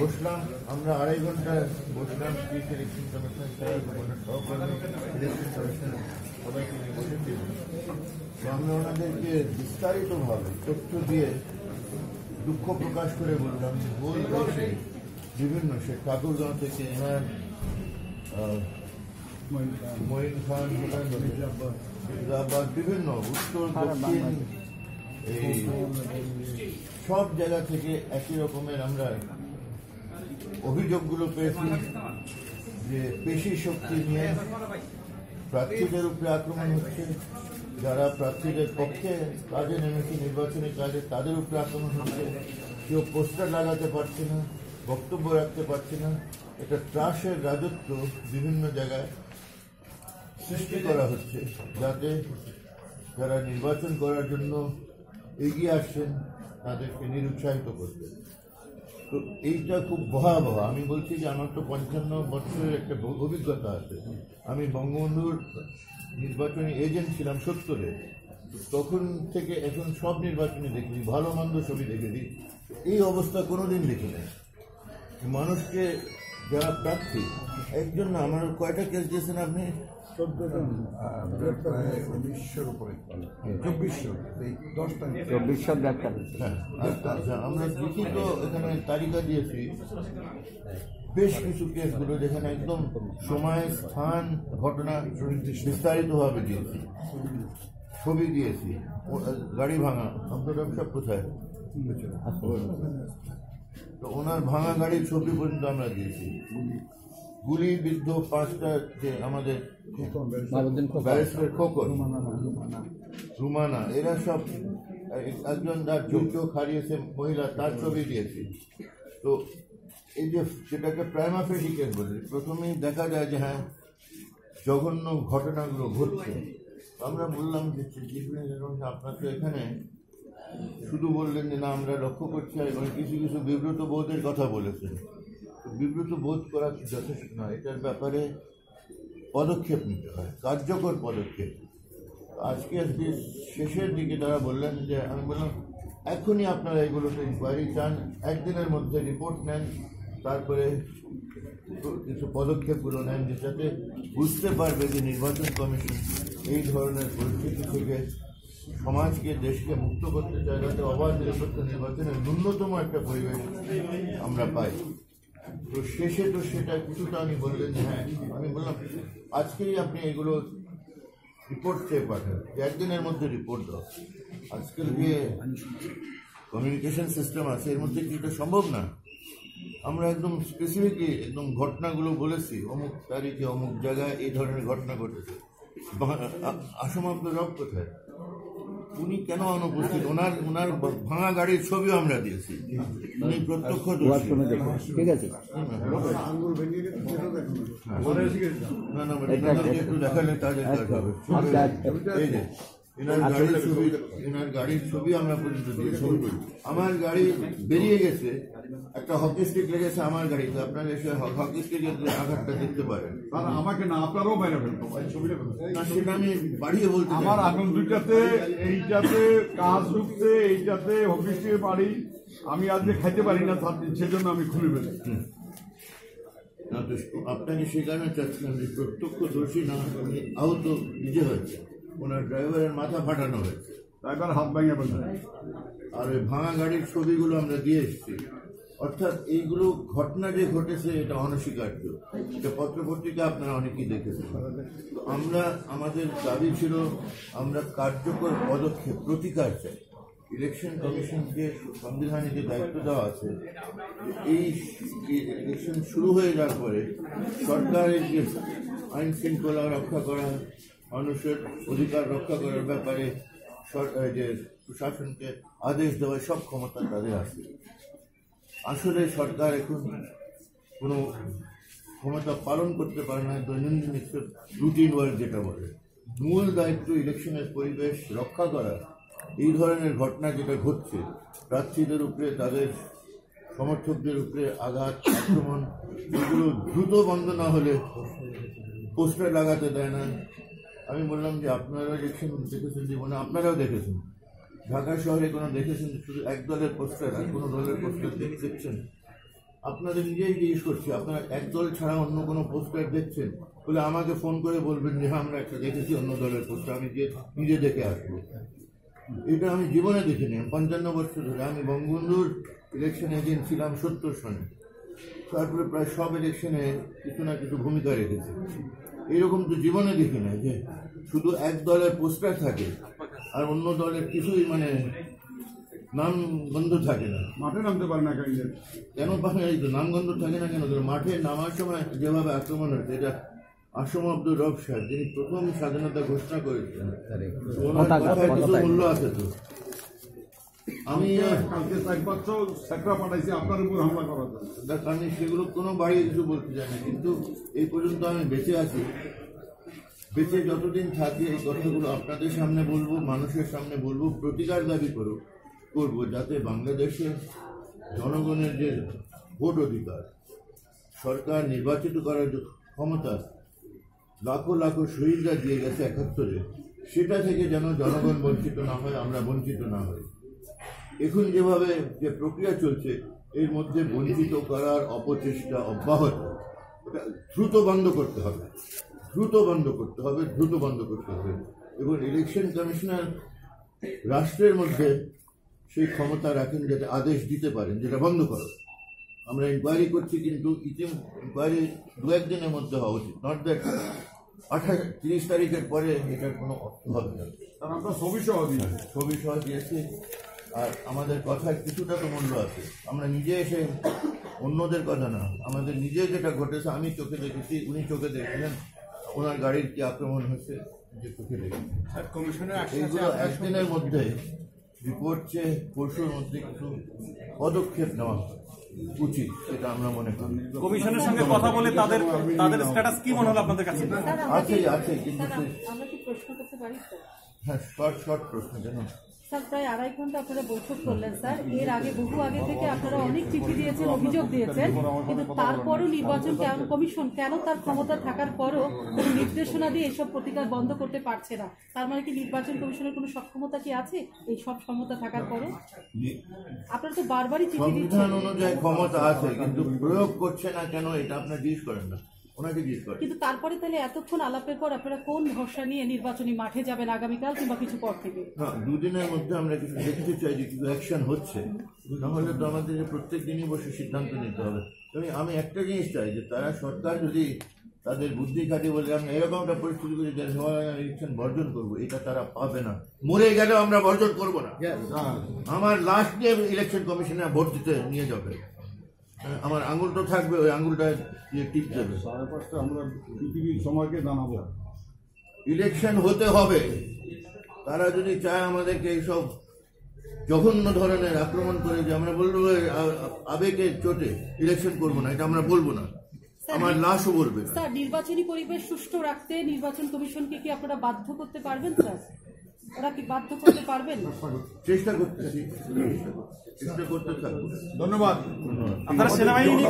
বসলাম, আমরা আড়াই ঘণ্টা বসলাম সবাইকে নিয়ে তো আমরা ওনাদেরকে বিস্তারিতভাবে তথ্য দিয়ে দুঃখ প্রকাশ করে বললাম, ভুল হয়েছে। বিভিন্ন সে ঠাকুরগাঁও থেকে এনার মঈন খান বিভিন্ন উত্তর, দক্ষিণ, এই সব জায়গা থেকে একই রকমের আমরা অভিযোগগুলো পেয়েছি যে পেশি শক্তি নিয়ে প্রার্থীদের উপরে আক্রমণ হচ্ছে, যারা প্রার্থীদের পক্ষে কাজে নেমেছে, নির্বাচনী কাজে তাদের উপরে আক্রমণ হচ্ছে, কেউ পোস্টার লাগাতে পারছে না, বক্তব্য রাখতে পারছে না। এটা ত্রাসের রাজত্ব বিভিন্ন জায়গায় সৃষ্টি করা হচ্ছে, যাতে যারা নির্বাচন করার জন্য এগিয়ে আসছেন তাদেরকে নিরুৎসাহিত করতে। তো এইটা খুব ভয়াবহ। আমি বলছি যে আমার তো পঞ্চান্ন বছরের একটা অভিজ্ঞতা আছে। আমি বঙ্গবন্ধুর নির্বাচনী এজেন্ট ছিলাম সত্তরে। তখন থেকে এখন সব নির্বাচনে দেখেছি, ভালো মন্দ ছবি দেখেছি। এই অবস্থা কোনোদিন দেখি নাই মানুষকে যারা প্রার্থী, একজন আমার কয়টা কেস দিয়েছেন আপনি? উনিশশোর উপরে। চব্বিশশো দশটা চব্বিশশো ডাক্তার হ্যাঁ, আচ্ছা আমরা এখানে তালিকা দিয়েছি। বেশ কিছু কেসগুলো যেখানে একদম সময় স্থান ঘটনা বিস্তারিতভাবে দিয়েছি। ছবি দিয়েছি। ও- গাড়ি ভাঙা আপনার সব কোথায়? তো ওনার ভাঙা গাড়ির ছবি পর্যন্ত আমরা দিয়েছি। গুলি বিদ্ধ পাঁচটা যে আমাদের খোকন। রুমানা এরা সব একজন তার চোখ চোখ হারিয়েছে মহিলা তার ছবি দিয়েছি। তো এই যে সেটাকে প্রাইমা ফেসি কেস বলে প্রথমেই দেখা যায় যে হ্যাঁ জঘন্য ঘটনাগুলো ঘটছে। তো আমরা বললাম যে আপনার তো এখানে শুধু বললেন যে না আমরা লক্ষ্য করছি আর এবং কিছু কিছু বিব্রত বোধের কথা বলেছেন। বিব্রত বোধ করা যথেষ্ট নয়। এটার ব্যাপারে পদক্ষেপ নিতে হয়, কার্যকর পদক্ষেপ। আজকে আজকে শেষের দিকে তারা বললেন যে, আমি বললাম, এখনই আপনারা এগুলোতে ইনকোয়ারি চান, একদিনের মধ্যে রিপোর্ট নেন, তারপরে কিছু পদক্ষেপগুলো নেন যেটাতে বুঝতে পারবে যে নির্বাচন কমিশন এই ধরনের পরিস্থিতি থেকে সমাজকে, দেশকে মুক্ত করতে চায়, যাতে অবাধ নিরপেক্ষ নির্বাচনের ন্যূনতম একটা পরিবেশ আমরা পাই। তো শেষে তো সেটা কিছুটা আমি বললেন হ্যাঁ আমি বললাম, আজকেই আপনি এগুলো রিপোর্ট চেয়ে পাঠান। একদিনের মধ্যে রিপোর্ট দাও। আজকাল যে কমিউনিকেশন সিস্টেম আছে, এর মধ্যে কি এটা সম্ভব না? আমরা একদম স্পেসিফিকলি একদম ঘটনাগুলো বলেছি, অমুক তারিখে অমুক জায়গায় এই ধরনের ঘটনা ঘটেছে। আ- রব কোথায়? উনি কেন অনুপস্থিত? ওনার ওনার ভাঙা গাড়ির ছবিও আমরা দিয়েছি। উনি প্রত্যক্ষ ঠিক আছে। না না মানে একটু দেখালে তাদের আচ্ছা। এই যে এনার গাড়ির ছবি এনার গাড়ির ছবি আমরা পর্যন্ত দিয়েছি আমার গাড়ি বেরিয়ে গেছে একটা হকি স্টিক লেগেছে আমার গাড়িতে আপনারা এসে হকি স্টিকের আঘাতটা দেখতে পারেন। আমাকে না আপনারও বাইরে ছবিটা না সেটা আমি বাড়িয়ে বলতে আমার আগুন দুইটাতে এইটাতে কাজ ঢুকছে এইটাতে অফিস থেকে বাড়ি। আমি আজকে খাইতে পারি না সেজন্য আমি খুলে ফেলি আপনাকে সে কারণে চাচ্ছিলাম যে প্রত্যক্ষ দোষী না আহত নিজে হয়েছে। ওনার ড্রাইভারের মাথা ফাটানো হয়েছে। ড্রাইভার হাত ভেঙে ফেলছে আর ওই ভাঙা গাড়ির ছবিগুলো আমরা দিয়ে এসেছি। অর্থাৎ এইগুলো ঘটনা যে ঘটেছে এটা অনস্বীকার্য। এটা পত্রপত্রিকা আপনারা অনেকেই দেখেছেন। আমরা আমাদের দাবি ছিল আমরা কার্যকর পদক্ষেপ প্রতিকার চাই। ইলেকশন কমিশনকে সংবিধানে যে দায়িত্ব দেওয়া আছে এই ইলেকশন শুরু হয়ে যাওয়ার পরে সরকারের যে আইন শৃঙ্খলা রক্ষা করা মানুষের অধিকার রক্ষা করার ব্যাপারে যে প্রশাসনকে আদেশ দেওয়ার সব ক্ষমতা তাদের আছে। আসলে সরকার এখন কোনো ক্ষমতা পালন করতে পারে না, দৈনন্দিন রুটিন ওয়ার্ক যেটা বলে। মূল দায়িত্ব ইলেকশনের পরিবেশ রক্ষা করা। এই ধরনের ঘটনা যেটা ঘটছে, প্রার্থীদের উপরে, তাদের সমর্থকদের উপরে আঘাত, আক্রমণ, এগুলো দ্রুত বন্ধ না হলে পোস্টার লাগাতে দেয় না। আমি বললাম যে আপনারা ইলেকশন দেখেছেন জীবনে, আপনারাও দেখেছেন। ঢাকা শহরে কোনো দেখেছেন শুধু এক দলের পোস্টার আর কোনো দলের পোস্টার দেখছেন? আপনাদের নিজেই জিজ্ঞেস করছি, আপনারা এক দল ছাড়া অন্য কোনো পোস্টার দেখছেন? বলে আমাকে ফোন করে বলবেন যে হ্যাঁ আমরা একটা দেখেছি অন্য দলের পোস্টার আমি যে নিজে দেখে আসব। এটা আমি জীবনে দেখিনি পঞ্চান্ন বছর ধরে। আমি বঙ্গবন্ধুর ইলেকশন এজেন্ট ছিলাম সত্তর সনে, তারপরে প্রায় সব ইলেকশনে কিছু না কিছু ভূমিকা রেখেছি। এরকম তো জীবনে দেখি না যে শুধু এক দলের পোস্টার থাকে আর অন্য দলের কিছুই মানে নাম গন্ধ থাকে না। মাঠে নামতে পারে না কেন কেন পাবে এই তো নাম গন্ধ থাকে না কেন? ধরো মাঠে নামার সময় যেভাবে আক্রমণ হয়েছে এটা আসম আব্দুর রব সাহেব যিনি প্রথম স্বাধীনতা ঘোষণা করেছিলেন ওনার পতাকা, কথায় কিছু মূল্য আছে তো? আমি কালকে পাঁচশো স্যাকরা পাঠাইছি আপনার উপর হামলা করার জন্য। তার কারণে সেগুলো কোনো বাড়ি কিছু বলতে চাই না কিন্তু এই পর্যন্ত আমি বেঁচে আছি। বেঁচে যতদিন থাকি এই কথাগুলো আপনাদের সামনে বলব মানুষের সামনে বলব প্রতিকার দাবি করো করব যাতে বাংলাদেশে জনগণের যে ভোট অধিকার সরকার নির্বাচিত করার যে ক্ষমতা লাখো লাখো শহীদরা দিয়ে গেছে একাত্তরে সেটা থেকে যেন জনগণ বঞ্চিত না হয় আমরা বঞ্চিত না হই। এখন যেভাবে যে প্রক্রিয়া চলছে এর মধ্যে বঞ্চিত করার অপচেষ্টা অব্যাহত। এটা দ্রুত বন্ধ করতে হবে। দ্রুত বন্ধ করতে হবে দ্রুত বন্ধ করতে হবে। এবং ইলেকশন কমিশনার রাষ্ট্রের মধ্যে সেই ক্ষমতা রাখেন যাতে আদেশ দিতে পারেন যেটা বন্ধ করো। আমরা ইনকোয়ারি করছি কিন্তু ইতিম ইনকোয়ারি দু একদিনের মধ্যে হওয়া উচিত নট দ্যাট আঠাশ তিরিশ তারিখের পরে এটার কোনো অর্থ হবে না। কারণ আমরা ছবি সহ দিই ছবি সহ দিয়েছি। আর আমাদের কথার কিছুটা তো মূল্য আছে। আমরা নিজে এসে অন্যদের কথা না আমাদের নিজে যেটা ঘটেছে আমি চোখে দেখেছি উনি চোখে দেখলেন ওনার গাড়ির কি আক্রমণ হয়েছে যে চোখে দেখেছি। এইগুলো একদিনের মধ্যে রিপোর্ট চেয়ে পরশুর মধ্যে কিছু পদক্ষেপ নেওয়া উচিত সেটা আমরা মনে করি। কমিশনের সঙ্গে কথা বলে তাদের তাদের স্ট্যাটাস কি মনে হলো আপনাদের কাছে? আছে আছে কিন্তু আমরা কি প্রশ্ন করতে পারি স্যার? হ্যাঁ শর্ট শর্ট প্রশ্ন কেন স্যার প্রায় আড়াই ঘণ্টা আপনারা বৈঠক করলেন, স্যার। এর আগে, বহু আগে থেকে আপনারা অনেক চিঠি দিয়েছেন, অভিযোগ দিয়েছেন। কিন্তু তারপরও নির্বাচন কমিশন কেন তার ক্ষমতা থাকার পরও কোনো নির্দেশনা দিয়ে এসব প্রতিকার বন্ধ করতে পারছে না? তার মানে কি নির্বাচন কমিশনের কোনো সক্ষমতা কি আছে? এই সব ক্ষমতা থাকার পরও? আপনারা তো বারবারই চিঠি দিচ্ছেন। অনুযায়ী ক্ষমতা আছে, কিন্তু প্রয়োগ করছে না কেন, এটা আপনার জিজ্ঞেস করেন না। ওনাকে জিজ্ঞেস করেন। কিন্তু তারপরে তাহলে এতক্ষণ আলাপের পর আপনারা কোন ভরসা নিয়ে নির্বাচনী মাঠে যাবেন আগামীকাল কিংবা কিছু পর থেকে? না দুদিনের মধ্যে আমরা কিছু দেখতে চাই যে কিছু অ্যাকশন হচ্ছে। নাহলে তো আমাদের প্রত্যেক দিনই বসে সিদ্ধান্ত নিতে হবে। তবে আমি একটা জিনিস চাই যে তারা সরকার যদি তাদের বুদ্ধি খাটিয়ে বলে আমরা এরকম একটা পরিস্থিতি করি যে ইলেকশন বর্জন করব এটা তারা পাবে না। মরে গেলেও আমরা বর্জন করব না। আমার লাস্ট নিয়ে ইলেকশন কমিশনে ভোট দিতে নিয়ে যাবে হ্যাঁ, আমার আঙুল তো থাকবে ওই আঙুলটা দিয়ে টিপ দেবে সাড়ে পাঁচটা আমরা পৃথিবীর সময়কে জানাব। ইলেকশন হতে হবে। তারা যদি চায় আমাদেরকে এইসব জঘন্য ধরনের আক্রমণ করে যে আমরা বলব "এ, আ- আ- আবেগের চোটে ইলেকশন করব না এটা আমরা বলব না। আমার লাশও বলবে স্যার নির্বাচনী পরিবেশ সুষ্ঠু রাখতে নির্বাচন কমিশনকে কি আপনারা বাধ্য করতে পারবেন স্যার? ওরা কি বাধ্য করতে পারবেন? চেষ্টা করতেছি চেষ্টা করতে থাকব। ধন্যবাদ। আপনারা সেনাবাহিনী